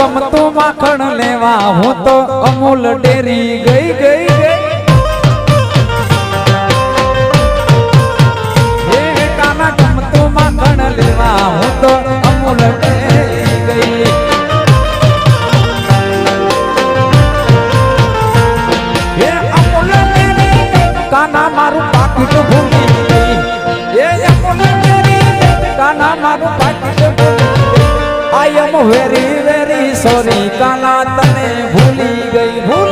ગમતું માખણ લેવા હું તો અમૂલ ડેરી ગઈ ગઈ માખણ લેવા હું તો અમૂલ ગઈ. કાના મારું પાકીટ ભૂલી કાના મારું આઈ એમ વેરી સોરી કાલા તને ભૂલી ગઈ ભૂલ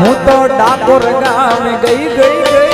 હું તો ડાકોર ગામ ગઈ ગઈ ગઈ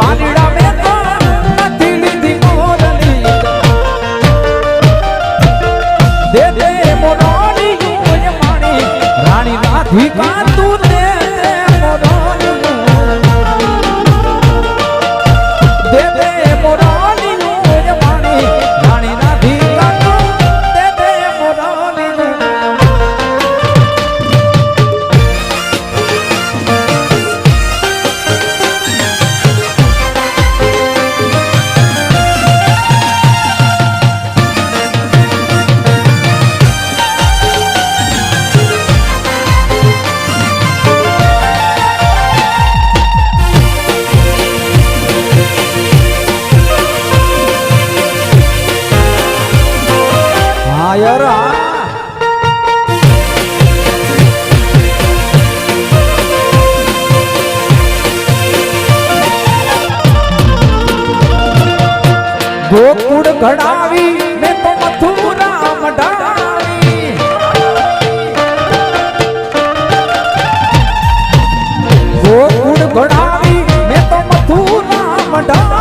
வான ગોકુળ ઘડાવી મેં તો મથુરા મઢાવી ગોકુળ ઘડાવી મેં તો મથુરા મઢાવી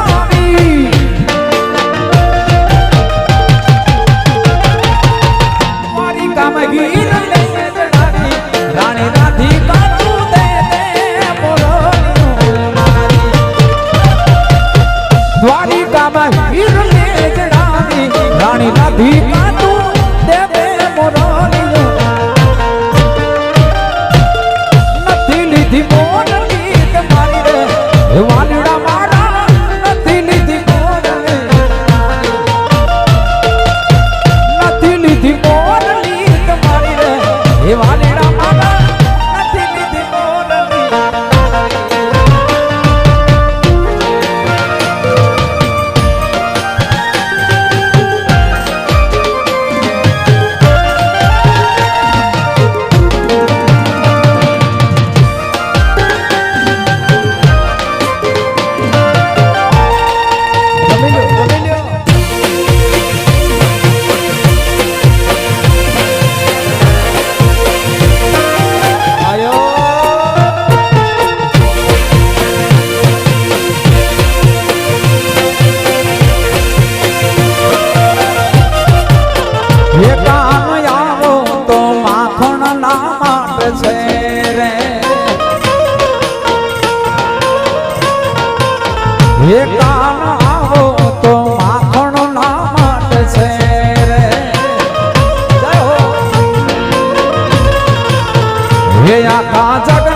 આખા જગ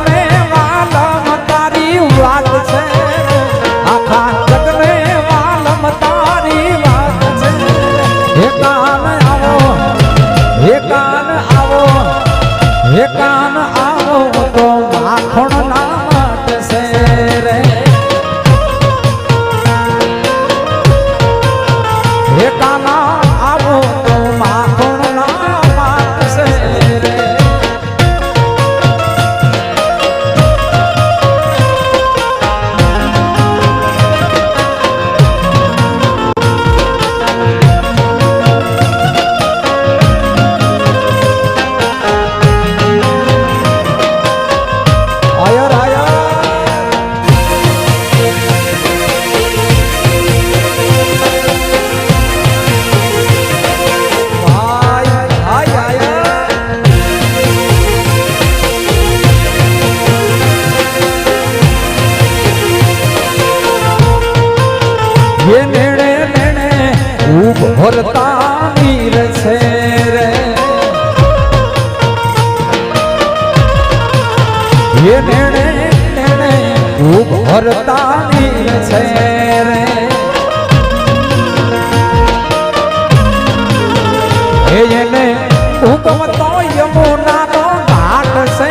ગમતો યમુના નો ઘાટ છે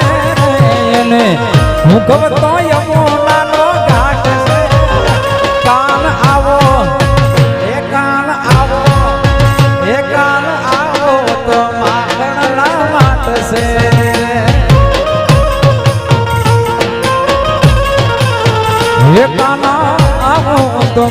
એને. હું ગમતો યમુના નો આવો, એ આવો એ આવો તો માખણ ના આવો તો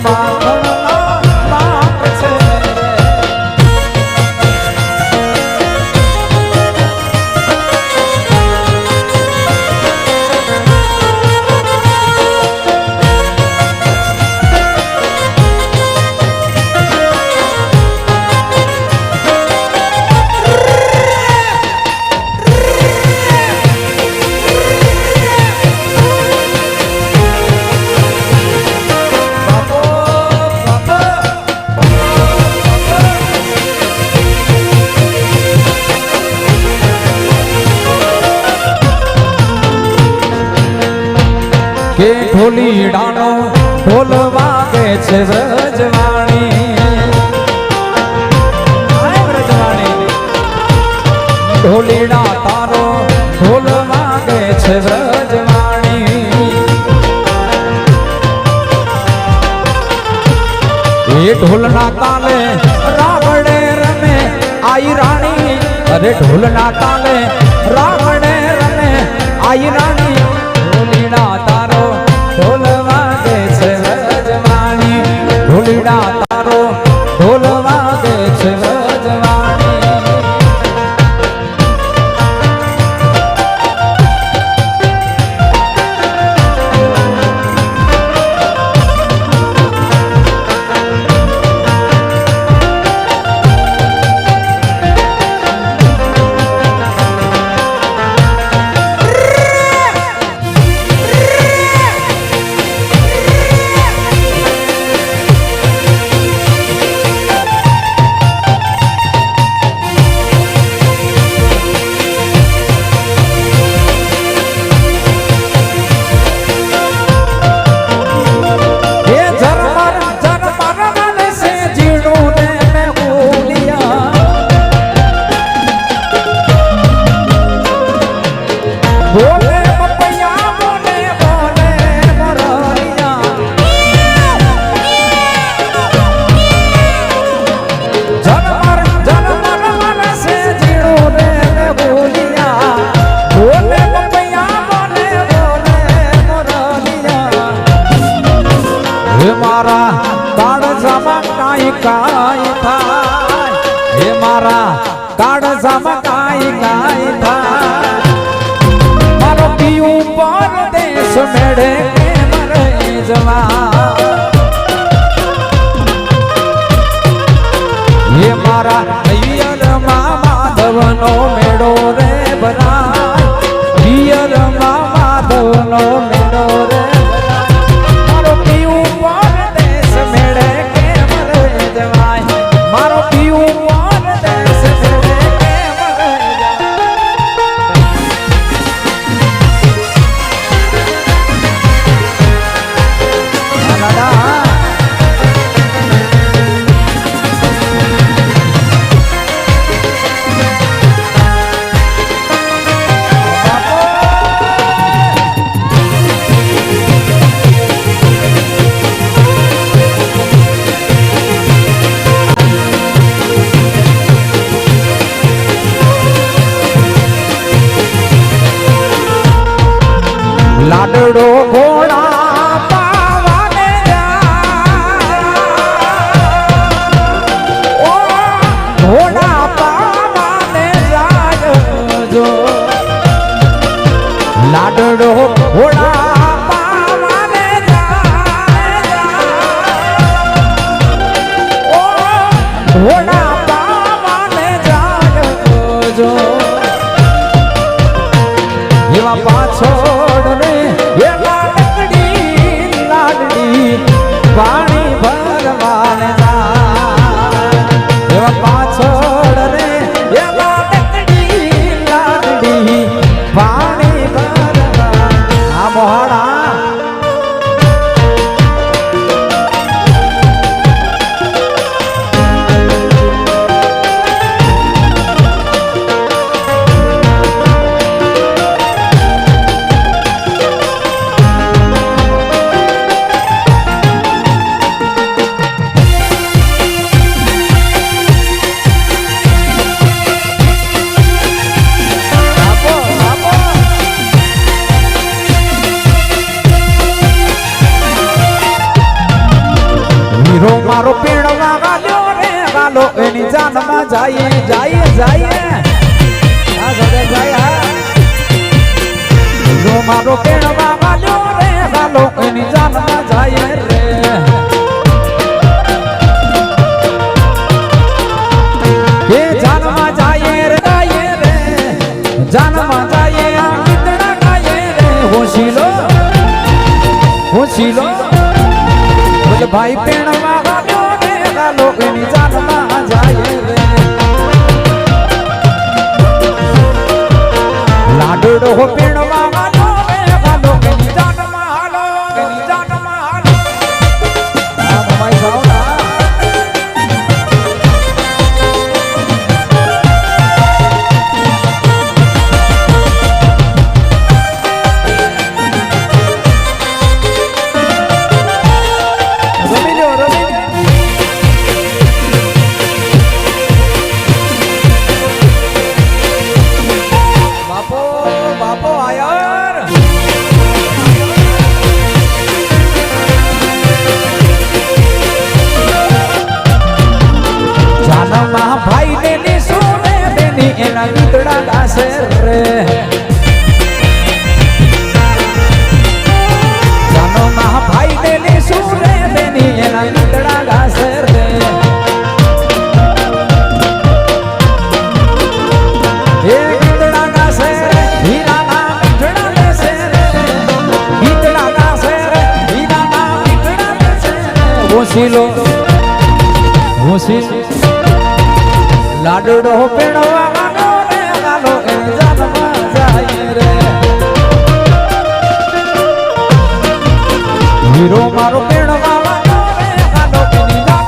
ઢોલી ડાણો ઢોલ વાગે છે વ્રજવાણી. ઢોલીડા તારો ઢોલ વાગે છે વ્રજવાણી. એ ઢોલના તાલે રાવણે રમે, આઈ રાણી. અરે ઢોલના તાલે રાવણે રમે, આઈ રાણી. મારા અય્યર મા માધવનો મારો પીણવા ગાલ્યો રે ગાલો એની જાનમાં જાય રે એ જાનમાં જાય રે ગાયે રે જાનમાં જાય આ ગીતડા ગાયે રે હોશીલો હોશીલો બોલે ભાઈ પેણવા ગાલ્યો રે ગાલો એની જાનમાં જાય રે લાડુડો હો પેણવા રે હું શીલ લાડુડો પેણવા હીરો મારો પેણવા